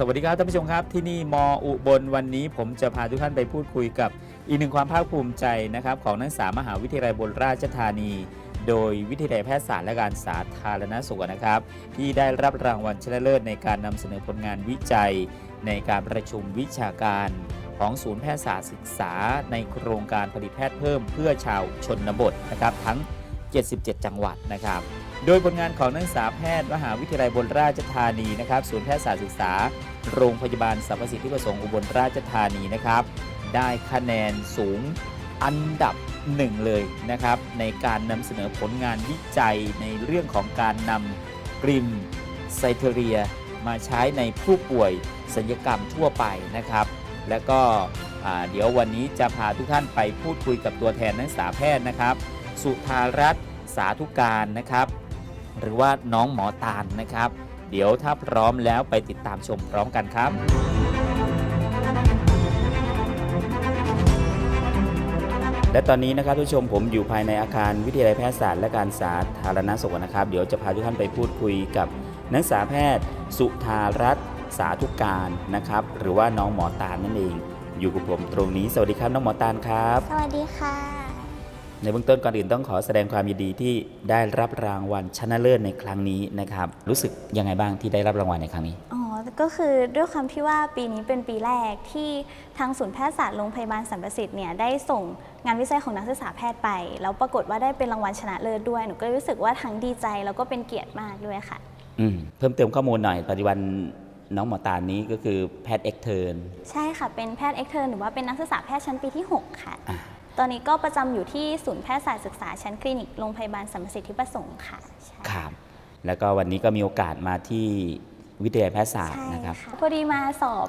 สวัสดีครับท่านผู้ชมครับที่นี่มอุบลวันนี้ ผมจะพาทุกท่านไปพูดคุยกับอีกหนึ่งความภาคภูมิใจนะครับของนักศึกษามหาวิทยาลัยบนราชธานี โดยวิทยาลัยแพทยศาสตร์และการสาธารณสุขนะครับ ที่ได้รับรางวัลชนะเลิศในการนำเสนอผลงานวิจัย ในการประชุมวิชาการของศูนย์แพทยศาสตร์ศึกษา ในโครงการผลิตแพทย์เพิ่มเพื่อชาวชนบทนะครับทั้ง 77 จังหวัดนะครับ โดยผลงานของนักศึกษาแพทย์มหาวิทยาลัยบนราชธานีนะครับศูนย์แพทยศาสตร์ศึกษา โรงพยาบาลสรรพสิทธิประสงค์อุบลราชธานีนะครับ ได้คะแนนสูงอันดับหนึ่งเลยนะครับ ในการนำเสนอผลงานวิจัยในเรื่องของการนำกริมไซเทเรีย มาใช้ในผู้ป่วยศัลยกรรมทั่วไปนะครับ และก็เดี๋ยววันนี้จะพาทุกท่านไปพูดคุยกับตัวแทนนักศึกษาแพทย์นะครับ สุธารัตน์สาธุการนะครับ หรือว่าน้องหมอตาลนะครับ เดี๋ยวถ้าพร้อมแล้วไปติดตามชมพร้อมกันครับและตอนนี้นะครับทุกผู้ชมผมอยู่ภายในอาคารวิทยาลัยแพทยศาสตร์และการสาธารณสุขนะครับ เดี๋ยวจะพาทุกท่านไปพูดคุยกับนักศึกษาแพทย์ สุธารัตน์สาธุการนะครับ หรือว่าน้องหมอตาลนั่นเอง อยู่กับผมตรงนี้ สวัสดีครับน้องหมอตาลครับ สวัสดีค่ะ ในเบื้องต้นก่อนอื่นต้องขอแสดงความยินดีที่ได้รับรางวัลชนะเลิศในครั้งนี้นะครับ รู้สึกยังไงบ้างที่ได้รับรางวัลในครั้งนี้ อ๋อ ก็คือด้วยความที่ว่าปีนี้เป็นปีแรกที่ทางศูนย์แพทยศาสตร์โรงพยาบาลสัมประสิทธิ์เนี่ยได้ส่งงานวิจัยของนักศึกษาแพทย์ไป แล้วปรากฏว่าได้เป็นรางวัลชนะเลิศด้วย หนูก็รู้สึกว่าทั้งดีใจแล้วก็เป็นเกียรติมากด้วยค่ะ อืมเพิ่มเติมข้อมูลหน่อยปัจจุบันน้องหมอตาลนี้ก็คือแพทย์เอ็กเทิร์นใช่ค่ะ เป็นแพทย์เอ็กเทอร์หรือว่าเป็นนักศึกษาแพทย์ชั้นปีที่ 6 ค่ะ อ่า ตอนนี้ก็ประจำอยู่ที่ศูนย์แพทยศาสตร์ศึกษาชั้นคลินิกโรงพยาบาลสัมประสิทธิประสงค์ค่ะใช่ครับแล้วก็วันนี้ก็มีโอกาสมาที่วิทยาลัยแพทยศาสตร์ใช่นะครับค่ะพอดีมาสอบ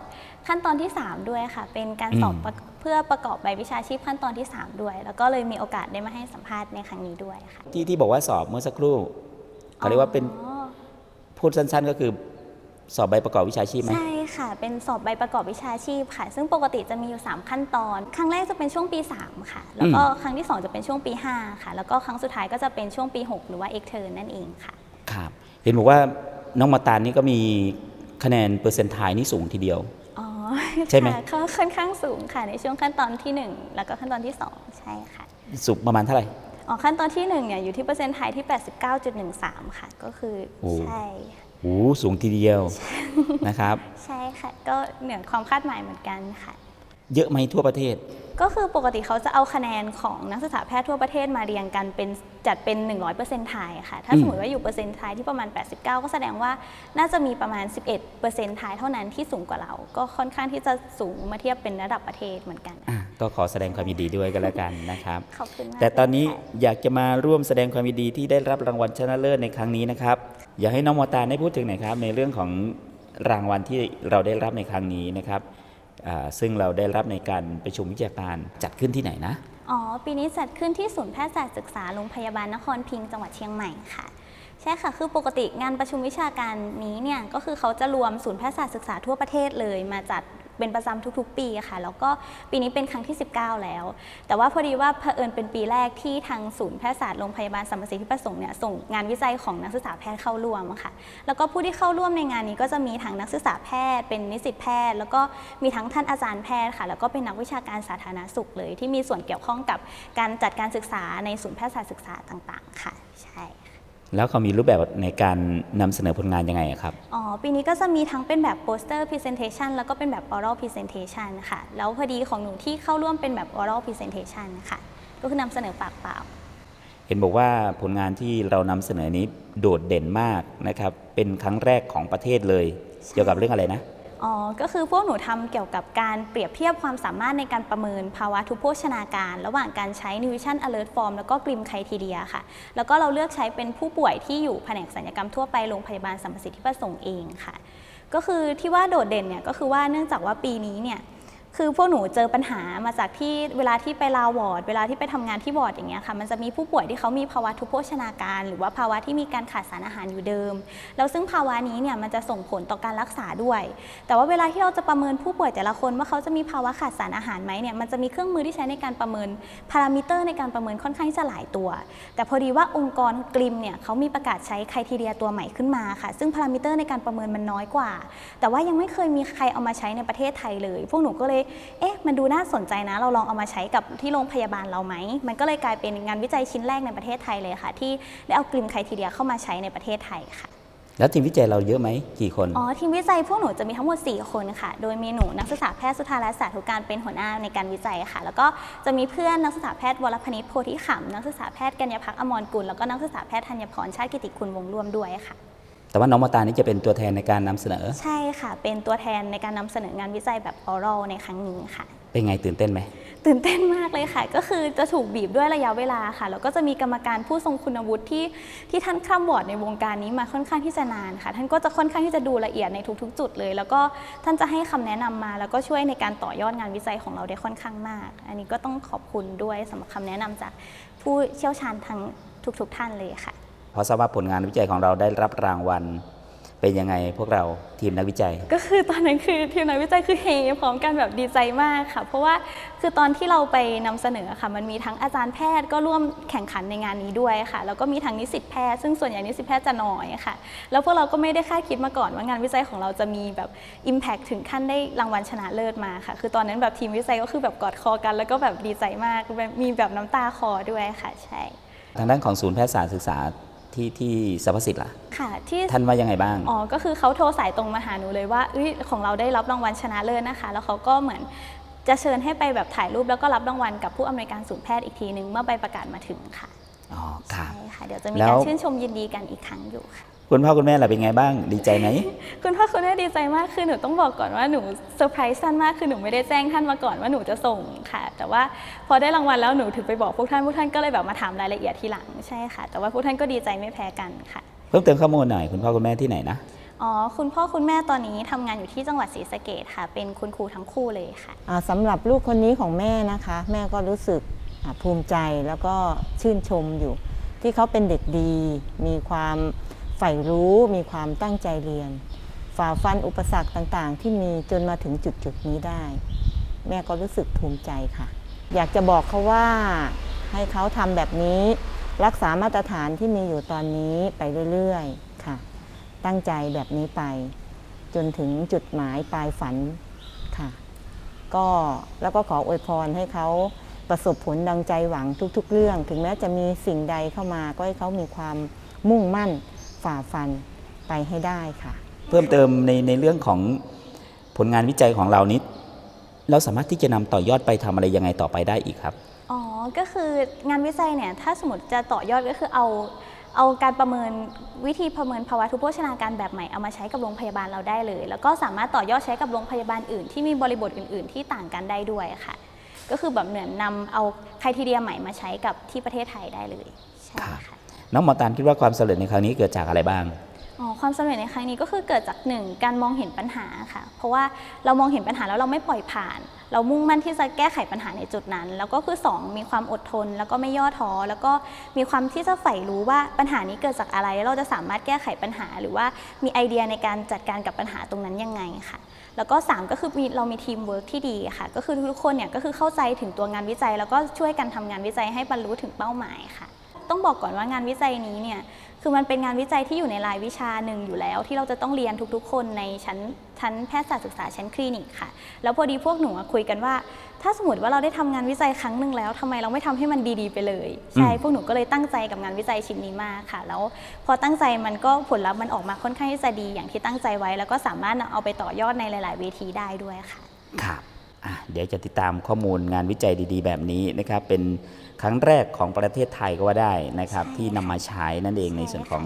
ขั้นตอนที่ 3 ด้วยค่ะ เป็นการสอบอืมประเพื่อประกอบใบวิชาชีพขั้นตอนที่ 3 ด้วย แล้วก็เลยมีโอกาสได้มาให้สัมภาษณ์ในครั้งนี้ด้วยค่ะที่ที่บอกว่าสอบเมื่อสักครู่เขาเรียกว่าเป็นอ๋อพูดสั้นๆ ก็คือ สอบใบประกอบวิชาชีพไหม ใช่ค่ะ เป็นสอบใบประกอบวิชาชีพค่ะ ซึ่งปกติจะมีอยู่ 3 ขั้นตอน ครั้งแรกจะเป็นช่วงปี 3 ค่ะ แล้วก็ครั้งที่ 2 จะเป็นช่วงปี 5 ค่ะ แล้วก็ครั้งสุดท้ายก็จะเป็นช่วงปี 6 หรือว่าเอกเทอร์นั่นเองค่ะ ครับ เห็นบอกว่าน้องหมอตาลนี่ก็มีคะแนนเปอร์เซ็นต์ไทนี่สูงทีเดียว อ๋อใช่ไหม ค่ะก็ค่อนข้างสูงค่ะ ในช่วงขั้นตอนที่1แล้วก็ขั้นตอนที่2ใช่ค่ะ สูงประมาณเท่าไหร่ อ๋อขั้นตอนที่1เนี่ยอยู่ที่เปอร์เซ็นต์ไทยที่ 89.13 ค่ะ ก็คือโอ้ ใช่โอ้สูงทีเดียวนะครับ ใช่ค่ะ ก็เหนือความคาดหมายเหมือนกันค่ะ เยอะไหมทั่วประเทศ ก็คือปกติเขาจะเอาคะแนนของนักศึกษาแพทย์ทั่วประเทศมาเรียงกันเป็นจัดเป็น 100%ไทยค่ะ ถ้าอืมสมมติว่าอยู่เปอร์เซ็นต์ไทยที่ประมาณ 89 ก็แสดงว่าน่าจะมีประมาณ 11%ไทยเท่านั้นที่สูงกว่าเรา ก็ค่อนข้างที่จะสูงมาเทียบเป็นระดับประเทศเหมือนกัน อะก็ขอแสดงความยินดีด้วยกันแล้วกันนะครับ ขอบคุณมากแต่ตอนนี้เลยค่ะ อยากจะมาร่วมแสดงความยินดีที่ได้รับรางวัลชนะเลิศในครั้งนี้นะครับ อยากให้น้องมอตาลได้พูดถึงหน่อยครับ ในเรื่องของรางวัลที่เราได้รับในครั้งนี้นะครับอ่า ซึ่งเราได้รับในการประชุมวิชาการจัดขึ้นที่ไหนนะ อ๋อ ปีนี้จัดขึ้นที่ศูนย์แพทยศาสตร์ศึกษาโรงพยาบาลนครพิงจังหวัดเชียงใหม่ค่ะ ใช่ค่ะ คือปกติงานประชุมวิชาการนี้เนี่ยก็คือเขาจะรวมศูนย์แพทยศาสตร์ศึกษาทั่วประเทศเลยมาจัด เป็นประจำทุกๆ ปีค่ะ แล้วก็ปีนี้เป็นครั้งที่ 19 แล้ว แต่ว่าพอดีว่าเผอิญเป็นปีแรกที่ทางศูนย์แพทยศาสตร์โรงพยาบาลสรรพสิทธิประสงค์เนี่ยส่งงานวิจัยของนักศึกษาแพทย์เข้าร่วมค่ะ แล้วก็ผู้ที่เข้าร่วมในงานนี้ก็จะมีทั้งนักศึกษาแพทย์ เป็นนิสิตแพทย์ แล้วก็มีทั้งท่านอาจารย์แพทย์ค่ะ แล้วก็เป็นนักวิชาการสาธารณสุขเลย ที่มีส่วนเกี่ยวข้องกับการจัดการศึกษาในศูนย์แพทยศาสตร์ศึกษาต่างๆ ค่ะ ใช่ แล้วเขามีรูปแบบในการนำเสนอผลงานยังไงอะครับ อ๋อ ปีนี้ก็จะมีทั้งเป็นแบบโปสเตอร์พรีเซนเทชันแล้วก็เป็นแบบ oral presentation ค่ะ แล้วพอดีของหนูที่เข้าร่วมเป็นแบบ oral presentation ค่ะ ก็คือนำเสนอปากเปล่า เห็นบอกว่าผลงานที่เรานำเสนอนี้โดดเด่นมากนะครับ เป็นครั้งแรกของประเทศเลย เกี่ยวกับเรื่องอะไรนะ อ๋อ ก็คือพวกหนูทำเกี่ยวกับการเปรียบเทียบความสามารถในการประเมินภาวะทุพโภชนาการ ระหว่างการใช้ Nutrition Alert Form แล้วก็กริมไคทีเดียค่ะ แล้วก็เราเลือกใช้เป็นผู้ป่วยที่อยู่แผนกศัลยกรรมทั่วไปโรงพยาบาลสัมประสิทธิประสงค์เองค่ะ ก็คือที่ว่าโดดเด่นเนี่ยก็คือว่าเนื่องจากว่าปีนี้เนี่ย คือพวกหนูเจอปัญหามาจากที่เวลาที่ไปลาวอร์ดเวลาที่ไปทำงานที่วอร์ดอย่างเงี้ยค่ะมันจะมีผู้ป่วยที่เขามีภาวะทุพโภชนาการ หรือว่าภาวะที่มีการขาดสารอาหารอยู่เดิม แล้วซึ่งภาวะนี้เนี่ยมันจะส่งผลต่อการรักษาด้วย แต่ว่าเวลาที่เราจะประเมินผู้ป่วยแต่ละคนว่าเขาจะมีภาวะขาดสารอาหารไหมเนี่ยมันจะมีเครื่องมือที่ใช้ในการประเมินพารามิเตอร์ในการประเมินค่อนข้างจะหลายตัว แต่พอดีว่าองค์กรกริมเนี่ยเขามีประกาศใช้ไครทีเรียตัวใหม่ขึ้นมาค่ะซึ่งพารามิเตอร์ในการประเมินมันน้อยกว่า แต่ว่ายังไม่เคยมีใครเอามาใช้ในประเทศไทยเลย พวกหนูก็เลยเอ๊ะมันดูน่าสนใจนะ เราลองเอามาใช้กับที่โรงพยาบาลเราไหม มันก็เลยกลายเป็นงานวิจัยชิ้นแรกในประเทศไทยเลยค่ะ ที่ได้เอากลิมไครทีเรียเข้ามาใช้ในประเทศไทยค่ะแล้วทีมวิจัยเราเยอะไหมกี่คน อ๋อ ทีมวิจัยพวกหนูจะมีทั้งหมด 4 คนค่ะ โดยมีหนูนักศึกษาแพทย์สุธารัตน์สาธุการเป็นหัวหน้าในการวิจัยค่ะ แล้วก็จะมีเพื่อนนักศึกษาแพทย์วรพนิชโพธิขำนักศึกษาแพทย์กัญญาพักอมรกุลแล้วก็นักศึกษาแพทย์ธัญพรชาติกิติคุณวงศ์ร่วมด้วยค่ะ แต่ว่าน้องมาตานี่จะเป็นตัวแทนในการนำเสนอ ใช่ค่ะ เป็นตัวแทนในการนำเสนองานวิจัยแบบออรัลในครั้งนี้ค่ะ เป็นไงตื่นเต้นไหมตื่นเต้นมากเลยค่ะ ก็คือจะถูกบีบด้วยระยะเวลาค่ะ แล้วก็จะมีกรรมการผู้ทรงคุณวุฒิที่ที่ท่านคร่ำวอร์ดในวงการนี้มาค่อนข้างที่จะนานค่ะ ท่านก็จะค่อนข้างที่จะดูละเอียดในทุกๆ จุดเลย แล้วก็ท่านจะให้คำแนะนำมา แล้วก็ช่วยในการต่อยอดงานวิจัยของเราได้ค่อนข้างมาก อันนี้ก็ต้องขอบคุณด้วยสำหรับคำแนะนำจากผู้เชี่ยวชาญทั้งทุกๆ ท่านเลยค่ะ เพราะทราบว่าผลงานวิจัยของเราได้รับรางวัล เป็นยังไงพวกเราทีมนักวิจัย ก็คือตอนนั้นคือทีมนักวิจัยคือเฮพร้อมกันแบบดีใจมากค่ะ เพราะว่าคือตอนที่เราไปนำเสนอค่ะ มันมีทั้งอาจารย์แพทย์ก็ร่วมแข่งขันในงานนี้ด้วยค่ะ แล้วก็มีทั้งนิสิตแพทย์ซึ่งส่วนใหญ่นิสิตแพทย์จะน้อยค่ะ แล้วพวกเราก็ไม่ได้คาดคิดมาก่อนว่างานวิจัยของเราจะมีแบบ Impact ถึงขั้นได้รางวัลชนะเลิศมาค่ะ คือตอนนั้นแบบทีมวิจัยก็คือแบบกอดคอกัน แล้วก็แบบดีใจมากแบบมีแบบน้ำตาคลอด้วยค่ะ ใช่ ทางด้านของศูนย์แพทยศาสตร์ศึกษา ที่ที่สรรพสิทธิ์ล่ะ ค่ะที่ท่านว่ายังไงบ้าง อ๋อ ก็คือเขาโทรสายตรงมาหาหนูเลยว่าเอ้ยของเราได้รับรางวัลชนะเลิศนะคะ แล้วเขาก็เหมือนจะเชิญให้ไปแบบถ่ายรูปแล้วก็รับรางวัลกับผู้อำนวยการศูนย์แพทย์อีกทีนึงเมื่อใบประกาศมาถึงค่ะ อ๋อ ครับ ใช่ค่ะ เดี๋ยวจะมีแล้การว ชื่นชมยินดีกันอีกครั้งอยู่ค่ะ คุณพ่อคุณแม่ล่ะเป็นไงบ้างดีใจไหม คุณพ่อคุณแม่ดีใจมากคือหนูต้องบอกก่อนว่าหนูเซอร์ไพรส์ท่านมากคือหนูไม่ได้แจ้งท่านมาก่อนว่าหนูจะส่งค่ะ แต่ว่าพอได้รางวัลแล้วหนูถึงไปบอกพวกท่านพวกท่านก็เลยแบบมาถามรายละเอียดทีหลังใช่ค่ะ แต่ว่าพวกท่านก็ดีใจไม่แพ้กันค่ะ เพิ่มเติมข้อมูลหน่อยคุณพ่อคุณแม่ที่ไหนนะอ๋อคุณพ่อคุณแม่ตอนนี้ทำงานอยู่ที่จังหวัดศรีสะเกดค่ะ เป็นคุณครูทั้งคู่เลยค่ะอ่าสำหรับลูกคนนี้ของแม่นะคะ แม่ก็รู้สึกอ่าภูมิใจแล้วก็ชื่นชมอยู่ ที่เขาเป็นเด็กดี มีความ ใฝ่รู้มีความตั้งใจเรียน ฝ่าฟันอุปสรรคต่างๆ ที่มีจนมาถึงจุดจุดนี้ได้ แม่ก็รู้สึกภูมิใจค่ะ อยากจะบอกเขาว่าให้เขาทำแบบนี้ รักษามาตรฐานที่มีอยู่ตอนนี้ไปเรื่อยๆค่ะ ตั้งใจแบบนี้ไป จนถึงจุดหมายปลายฝันค่ะ ก็แล้วก็ขออวยพรให้เขาประสบผลดังใจหวังทุกๆ เรื่อง ถึงแม้จะมีสิ่งใดเข้ามาก็ให้เขามีความมุ่งมั่น ฝ่าฟันไปให้ได้ค่ะ เพิ่มเติมในในเรื่องของผลงานวิจัยของเรานี้เราสามารถที่จะนำต่อยอดไปทำอะไรยังไงต่อไปได้อีกครับ อ๋อ ก็คืองานวิจัยเนี่ยถ้าสมมติจะต่อยอดก็คือเอาเอาการประเมินวิธีประเมินภาวะทุพโภชนาการแบบใหม่เอามาใช้กับโรงพยาบาลเราได้เลย แล้วก็สามารถต่อยอดใช้กับโรงพยาบาลอื่นที่มีบริบทอื่น ๆ ที่ต่างกันได้ด้วยค่ะ ก็คือแบบเหมือนนำเอาไครทีเรียใหม่มาใช้กับที่ประเทศไทยได้เลย ใช่ค่ะ น้องมอตานคิดว่าความสำเร็จในครั้งนี้เกิดจากอะไรบ้างอ๋อความสำเร็จในครั้งนี้ก็คือเกิดจากหนึ่งการมองเห็นปัญหาค่ะ เพราะว่าเรามองเห็นปัญหาแล้วเราไม่ปล่อยผ่าน เรามุ่งมั่นที่จะแก้ไขปัญหาในจุดนั้น แล้วก็คือสองมีความอดทน แล้วก็ไม่ย่อท้อแล้วก็มีความที่จะใฝ่รู้ว่าปัญหานี้เกิดจากอะไรแล้วเราจะสามารถแก้ไขปัญหา หรือว่ามีไอเดียในการจัดการกับปัญหาตรงนั้นยังไงค่ะ แล้วก็ 3 ก็คือเรามีทีมเวิร์กที่ดีค่ะ ก็คือทุกคนเนี่ยก็คือเข้าใจถึงตัวงานวิจัย แล้วก็ช่วยกันทำงานวิจัยให้บรรลุถึงเป้าหมายค่ะ ต้องบอกก่อนว่างานวิจัยนี้เนี่ยคือมันเป็นงานวิจัยที่อยู่ในรายวิชาหนึ่งอยู่แล้ว ที่เราจะต้องเรียนทุกๆ คนในชั้นชั้นแพทยศาสตร์ศึกษาชั้นคลินิกค่ะ แล้วพอดีพวกหนูอะคุยกันว่า ถ้าสมมติว่าเราได้ทำงานวิจัยครั้งหนึ่งแล้วทำไมเราไม่ทำให้มันดีๆไปเลยใช่อืมพวกหนูก็เลยตั้งใจกับงานวิจัยชิ้นนี้มากค่ะ แล้วพอตั้งใจมันก็ผลลัพธ์มันออกมาค่อนข้างที่จะดีอย่างที่ตั้งใจไว้ แล้วก็สามารถเอาไปต่อยอดในหลาย ๆ เวทีได้ด้วยค่ะครับอะเดี๋ยวจะติดตามข้อมูลงานวิจัยดี ๆ แบบนี้นะครับเป็น ครั้งแรกของประเทศไทยก็ว่าได้นะครับใช่ที่นำมาใช้นั่นเองใช่ในส่วนค่ะของ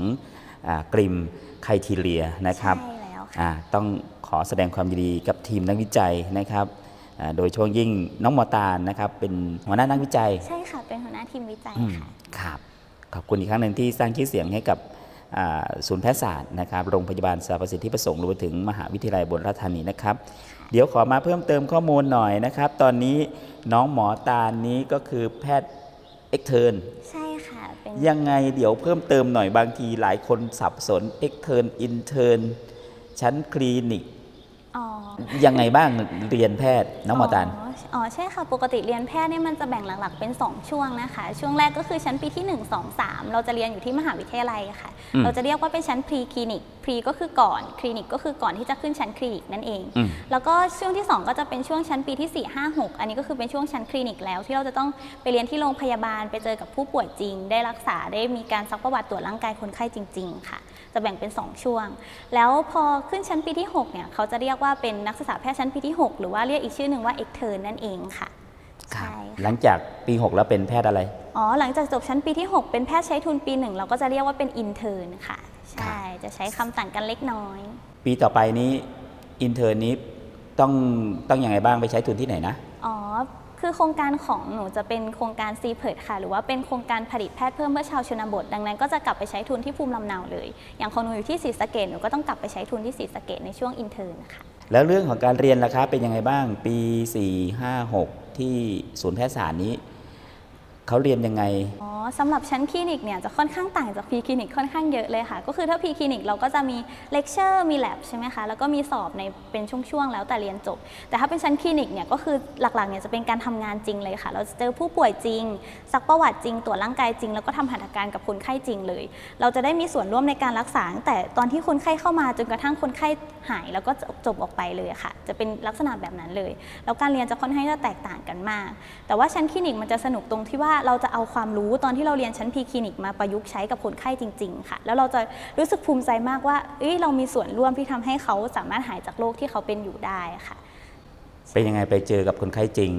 อากริมไคทีเรียนะครับใช่แล้วค่ะอ่าต้องขอแสดงความยินดีกับทีมนักวิจัยนะครับอ่าโดยช่วงยิ่งน้องหมอตาลนะครับ เป็นหัวหน้านักวิจัย ใช่ค่ะ เป็นหัวหน้าทีมวิจัยอืมค่ะครับขอบคุณอีกครั้งหนึ่งที่สร้างชื่อเสียงให้กับอ่าศูนย์แพทยศาสตร์นะครับโรงพยาบาลสารพสิทธิประสงค์รวมไปถึงมหาวิทยาลัยบนราชธานีนะครับ เดี๋ยวขอมาเพิ่มเติมข้อมูลหน่อยนะครับ ตอนนี้น้องหมอตาลนี้ก็คือแพทย์ เอ็กเทิร์นใช่ค่ะเป็นยังไงเดี๋ยวเพิ่มเติมหน่อยบางทีหลายคนสับสนเอ็กเทิร์นอินเทิร์นชั้นคลินิก อ๋อ ยังไงบ้างเรียนแพทย์น้องหมอตาล อ๋อ ใช่ค่ะ ปกติเรียนแพทย์เนี่ยมันจะแบ่งหลักๆเป็น 2 ช่วงนะคะ ช่วงแรกก็คือชั้นปีที่ 1 2 3 เราจะเรียนอยู่ที่มหาวิทยาลัยค่ะ อืมเราจะเรียกว่าเป็นชั้นพรีคลินิกพรีก็คือก่อนคลินิกก็คือก่อนที่จะขึ้นชั้นคลินิกนั่นเอง อืม แล้วก็ช่วงที่ 2 ก็จะเป็นช่วงชั้นปีที่ 4 5 6 อันนี้ก็คือเป็นช่วงชั้นคลินิกแล้ว ที่เราจะต้องไปเรียนที่โรงพยาบาลไปเจอกับผู้ป่วยจริง ได้รักษาได้มีการซักประวัติตรวจร่างกายคนไข้จริง ๆ ค่ะ จะแบ่งเป็น 2 ช่วง แล้วพอขึ้นชั้นปีที่6เนี่ยเขาจะเรียกว่าเป็นนักศึกษาแพทย์ชั้นปีที่ 6 หรือว่าเรียกอีกชื่อหนึ่งว่าเอกเทิร์นนั่นเองค่ะใช่หลังจากปี 6 แล้วเป็นแพทย์อะไร อ๋อ หลังจากจบชั้นปีที่ 6 เป็นแพทย์ใช้ทุนปี1เราก็จะเรียกว่าเป็นอินเทอร์นค่ะ ใช่ จะใช้คำต่างกันเล็กน้อย ปีต่อไปนี้อินเทอร์นี้ต้องต้องอยังไงบ้างไปใช้ทุนที่ไหนนะ อ๋อ คือโครงการของหนูจะเป็นโครงการซีเพิร์ดค่ะ หรือว่าเป็นโครงการผลิตแพทย์เพิ่มเพื่อชาวชนบท ดังนั้นก็จะกลับไปใช้ทุนที่ภูมิลำเนาเลย อย่างของหนูอยู่ที่ศรีสะเกดหนูก็ต้องกลับไปใช้ทุนที่ศรีสะเกดในช่วงอินเทอร์นะคะแล้วเรื่องของการเรียนล่ะคะเป็นยังไงบ้างปี 4 5 6 ที่ศูนย์แพทยศาสตร์นี้ เขาเรียนยังไง อ๋อสำหรับชั้นคลินิกเนี่ยจะค่อนข้างต่างจากพีคลินิกค่อนข้างเยอะเลยค่ะ ก็คือถ้าพีคลินิกเราก็จะมีเลคเชอร์มีแลบใช่ไหมคะ แล้วก็มีสอบในเป็นช่วงๆแล้วแต่เรียนจบ แต่ถ้าเป็นชั้นคลินิกเนี่ยก็คือหลักๆเนี่ยจะเป็นการทำงานจริงเลยค่ะ เราจะเจอผู้ป่วยจริงซักประวัติจริงตรวจร่างกายจริง แล้วก็ทำหัตถการกับคนไข้จริงเลย เราจะได้มีส่วนร่วมในการรักษาตั้งแต่ตอนที่คนไข้เข้ามาจนกระทั่งคนไข้หายแล้วก็จบออกไปเลยค่ะ จะเป็นลักษณะแบบนั้นเลย แล้วการเรียนจะค่อนข้างจะแตกต่างกันมาก แต่ว่าชั้นคลินิกมันจะสนุกตรงที่ว่าเราจะเอาความรู้ตอนที่เราเรียนชั้นพีคลินิกมาประยุกต์ใช้กับคนไข้จริง ๆ ค่ะ แล้วเราจะรู้สึกภูมิใจมากว่าเอ้ยเรามีส่วนร่วมที่ทำให้เขาสามารถหายจากโรคที่เขาเป็นอยู่ได้ค่ะ เป็นยังไงไปเจอกับคนไข้จริง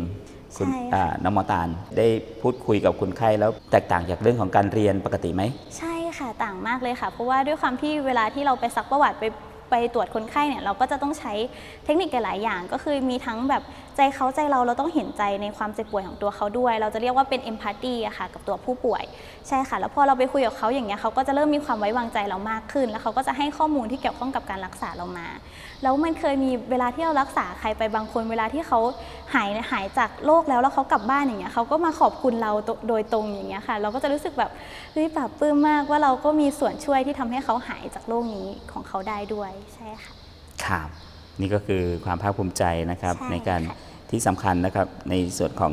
คุณใช่ค่ะอ่าน้องหมอตาลได้พูดคุยกับคนไข้แล้วแตกต่างจากเรื่องของการเรียนปกติไหม ใช่ค่ะต่างมากเลยค่ะ เพราะว่าด้วยความที่เวลาที่เราไปซักประวัติไป ไปตรวจคนไข้เนี่ยเราก็จะต้องใช้เทคนิคหลายอย่าง ก็คือมีทั้งแบบใจเขาใจเราเราต้องเห็นใจในความเจ็บป่วยของตัวเขาด้วย เราจะเรียกว่าเป็นเอมพัตตีอะค่ะกับตัวผู้ป่วยใช่ค่ะ แล้วพอเราไปคุยกับเขาอย่างเงี้ยเขาก็จะเริ่มมีความไว้วางใจเรามากขึ้น แล้วเขาก็จะให้ข้อมูลที่เกี่ยวข้องกับการรักษาเรามา แล้วมันเคยมีเวลาที่เรารักษาใครไปบางคน เวลาที่เขาหายหายจากโรคแล้วแล้วเขากลับบ้านอย่างเงี้ยเขาก็มาขอบคุณเราโดโดยตรงอย่างเงี้ยค่ะ เราก็จะรู้สึกแบบเฮ้ยปลาบปลื้มมากว่าเราก็มีส่วนช่วยที่ทำให้เขาหายจากโรคนี้ของเขาได้ด้วยใช่ค่ะครับนี่ก็คือความภาคภูมิใจนะครับใช่ในการค่ะที่สำคัญนะครับในส่วนของ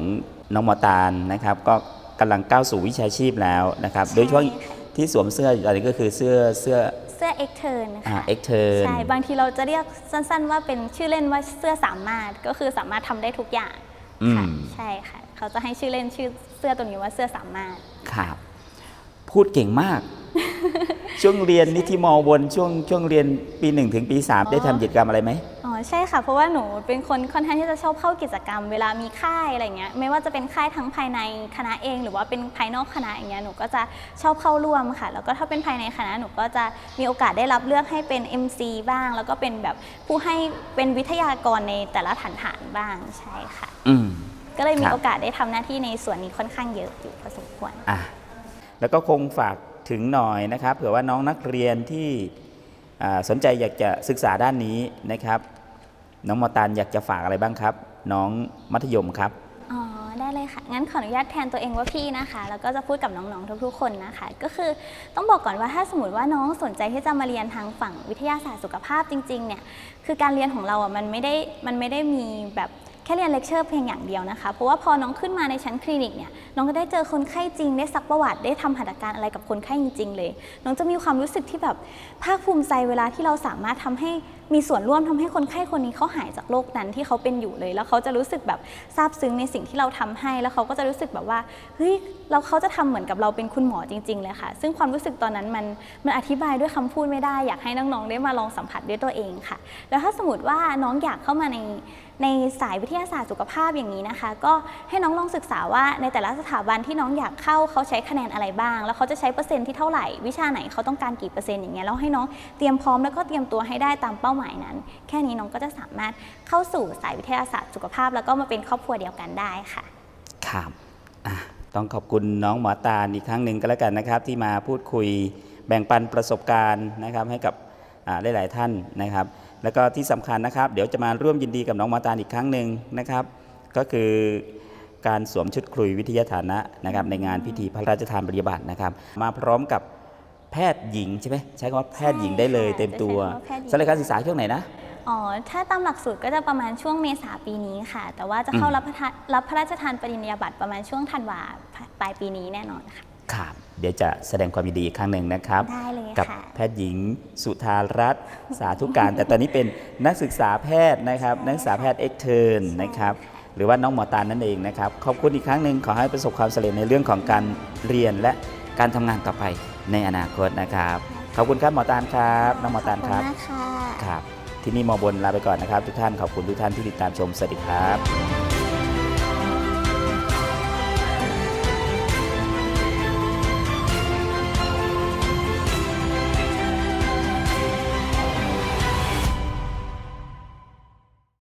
น้องหมอตาลนะครับ ก็กำลังก้าวสู่วิชาชีพแล้วนะครับ โดยเฉพาะใช่ค่ะที่สวมเสื้ออยู่ตอนนี้ก็คือเสื้อเสื้อเสื้อเอ็กเทิร์นอ่าค่ะเอ็กเทิร์นใช่บางทีเราจะเรียกสั้นๆ ว่าเป็นชื่อเล่นว่าเสื้อสามารถก็คือสามารถทำได้ทุกอย่างค่ะใช่ค่ะ เขาจะให้ชื่อเล่นชื่อเสื้อตัวนี้ว่าเสื้อสามารถ ครับ พูดเก่งมาก ช่วงเรียนนิธิมอวนช่วงช่วงเรียนปีหนึ่งถึงปีสามได้ทำกิจกรรมอะไรไหมอ๋อ ใช่ค่ะ เพราะว่าหนูเป็นคนค่อนข้างที่จะชอบเข้ากิจกรรม เวลามีค่ายอะไรเงี้ยไม่ว่าจะเป็นค่ายทั้งภายในคณะเอง หรือว่าเป็นภายนอกคณะอย่างเงี้ยหนูก็จะชอบเข้าร่วมค่ะ แล้วก็ถ้าเป็นภายในคณะหนูก็จะมีโอกาสได้รับเลือกให้เป็น MC บ้าง แล้วก็เป็นแบบผู้ให้เป็นวิทยากรในแต่ละฐานฐานๆบ้างใช่ค่ะอืมก็เลยมีครับโอกาสได้ทำหน้าที่ในส่วนนี้ค่อนข้างเยอะอยู่พอสมควรอะแล้วก็คงฝากถึงหน่อยนะครับเผื่อว่าน้องนักเรียนที่อ่าสนใจอยากจะศึกษาด้านนี้นะครับ น้องมอตานอยากจะฝากอะไรบ้างครับ น้องมัธยมครับ อ๋อ ได้เลยค่ะ งั้นขออนุญาตแทนตัวเองว่าพี่นะคะ แล้วก็จะพูดกับน้องๆ ทุกๆ คนนะคะ ก็คือต้องบอกก่อนว่าถ้าสมมติว่าน้องสนใจที่จะมาเรียนทางฝั่งวิทยาศาสตร์สุขภาพจริงๆ เนี่ย คือการเรียนของเราอะมันไม่ได้ มันไม่ได้มีแบบ ค่เรียนเลคเชอร์เพียงอย่างเดียวนะคะ เพราะว่าพอน้องขึ้นมาในชั้นคลินิกเนี่ยน้องก็ได้เจอคนไข้จริง ได้ซักประวัติได้ทำหัตถการอะไรกับคนไข้จริง ๆ เลย น้องจะมีความรู้สึกที่แบบภาคภูมิใจเวลาที่เราสามารถทำให้มีส่วนร่วมทำให้คนไข้คนนี้เขาหายจากโรคนั้นที่เขาเป็นอยู่เลย แล้วเขาจะรู้สึกแบบซาบซึ้งในสิ่งที่เราทำให้ แล้วเขาก็จะรู้สึกแบบว่าเฮ้ยเราเขาจะทำเหมือนกับเราเป็นคุณหมอจริง ๆ เลยค่ะ ซึ่งความรู้สึกตอนนั้นมันมันอธิบายด้วยคำพูดไม่ได้ อยากให้น้องๆได้มาลองสัมผัสด้วยตัวเองค่ะ แล้วถ้าสมมติว่าน้องอยากเข้ามาใน ในสายวิทยาศาสตร์สุขภาพอย่างนี้นะคะ ก็ให้น้องลองศึกษาว่าในแต่ละสถาบันที่น้องอยากเข้าเขาใช้คะแนนอะไรบ้าง แล้วเขาจะใช้เปอร์เซ็นต์ที่เท่าไหร่ วิชาไหนเขาต้องการกี่เปอร์เซ็นต์อย่างเงี้ยแล้วให้น้องเตรียมพร้อมแล้วก็เตรียมตัวให้ได้ตามเป้าหมายนั้น แค่นี้น้องก็จะสามารถเข้าสู่สายวิทยาศาสตร์สุขภาพ แล้วก็มาเป็นครอบครัวเดียวกันได้ค่ะครับต้องขอบคุณน้องหมอตาลอีกครั้งหนึ่งก็แล้วกันนะครับ ที่มาพูดคุยแบ่งปันประสบการณ์นะครับให้กับหลาย ๆ ท่านนะครับ แล้วก็ที่สำคัญนะครับ เดี๋ยวจะมาร่วมยินดีกับน้องมาตาลอีกครั้งหนึ่งนะครับ ก็คือการสวมชุดคลุยวิทยาฐานะนะครับ ในงานพิธีพระราชทานปริญญาบัตรนะครับ มาพร้อมกับแพทย์หญิงใช่ไหมใช้คำว่าแพทย์หญิงได้เลยใช่ค่ะเต็มตัวจะใช้คำว่าแพทย์หญิงสำหรับการศึกษาช่วงไหนนะอ๋อ ถ้าตามหลักสูตรก็จะประมาณช่วงเมษาปีนี้ค่ะ แต่ว่าจะเข้าอืมรับพระทานรับพระราชทานปริญญาบัตรประมาณช่วงธันวาปลายปีนี้แน่นอนค่ะ ครับเดี๋ยวจะแสดงความยินดีอีกครั้งหนึ่งนะครับ ได้เลยกับค่ะ แพทย์หญิงสุธารัตน์สาธุการ แต่ตอนนี้เป็นนักศึกษาแพทย์นะครับ นักศึกษาแพทย์เอ็กเทิร์นนะครับ หรือว่าน้องหมอตาลนั่นเองนะครับ ขอบคุณอีกครั้งหนึ่งขอให้ประสบความสำเร็จในเรื่องของการเรียนและการทำงานต่อไปในอนาคตนะครับ ขอบคุณครับหมอตาลครับ น้องหมอตาลครับ ขอบคุณมากค่ะ ครับ ที่นี่มอบนลาไปก่อนนะครับ ทุกท่านขอบคุณทุกท่านที่ติดตามชมสวัสดีครับ